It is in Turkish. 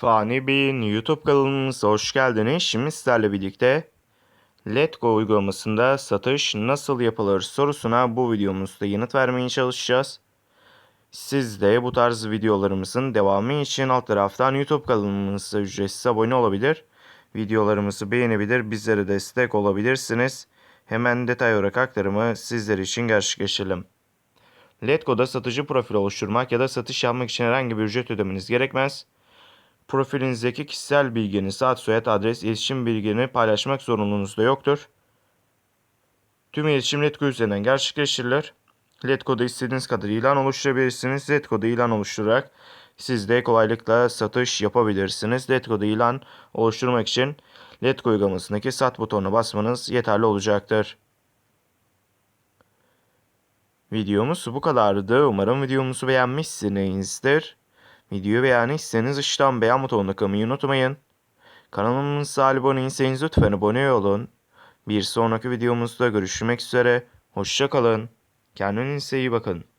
Fani Bey'in YouTube kanalımıza hoş geldiniz. Şimdi sizlerle birlikte Letgo uygulamasında satış nasıl yapılır sorusuna bu videomuzda yanıt vermeye çalışacağız. Siz de bu tarz videolarımızın devamı için alt taraftan YouTube kanalımıza ücretsiz abone olabilir. Videolarımızı beğenebilir, bizlere destek olabilirsiniz. Hemen detay olarak aktarımı sizler için gerçekleştirelim. Letgo'da satıcı profil oluşturmak ya da satış yapmak için herhangi bir ücret ödemeniz gerekmez. Profilinizdeki kişisel bilginiz, ad, soyad, adres, iletişim bilgilerini paylaşmak zorunluluğunuz da yoktur. Tüm iletişim Letgo üzerinden gerçekleştirilir. Letgo'da istediğiniz kadar ilan oluşturabilirsiniz. Letgo'da ilan oluşturarak siz de kolaylıkla satış yapabilirsiniz. Letgo'da ilan oluşturmak için Letgo uygulamasındaki sat butonuna basmanız yeterli olacaktır. Videomuz bu kadardı. Umarım videomuzu beğenmişsinizdir. Videoyu beğendiyseniz aşağıdan beğen butonuna kılmayı unutmayın. Kanalımıza abone değilseniz lütfen abone olun. Bir sonraki videomuzda görüşmek üzere. Hoşça kalın. Kendinize iyi bakın.